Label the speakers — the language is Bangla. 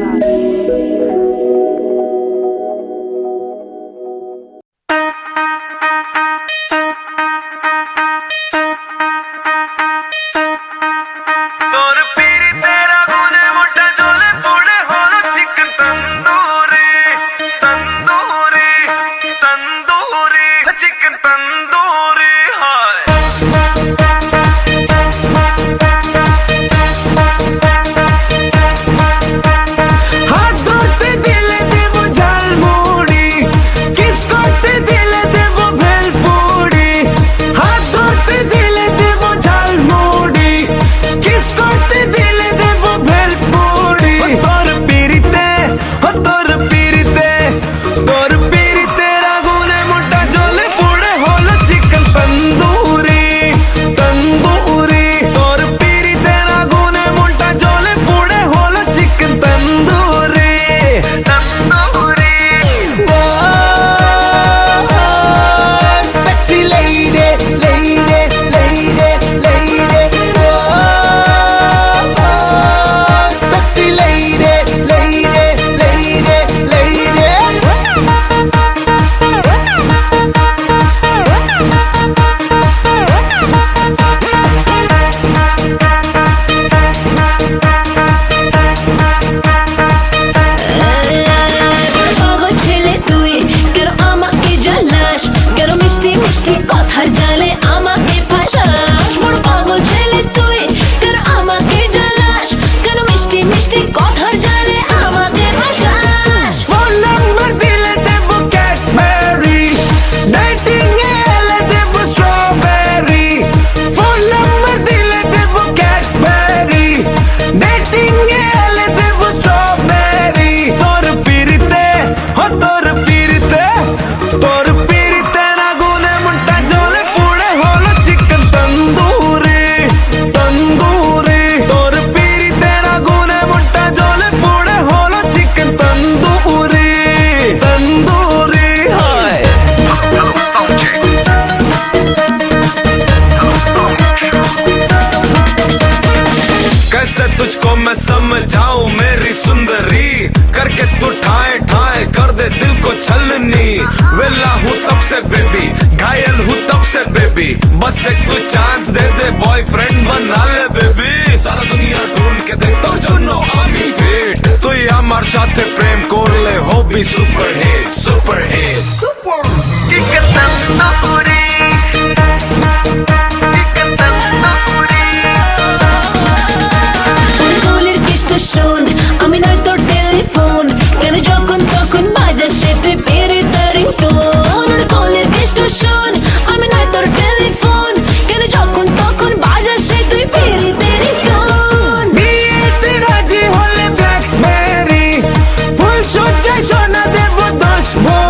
Speaker 1: Enzyme. बेबी बस एक को चांस दे दे बॉयफ्रेंड बना ले बेबी সারা দুনিয়া ঢুল কে দে তোর জন্য আমি ফিট তুই আমার সাথে প্রেম করলে হবি সুপার this world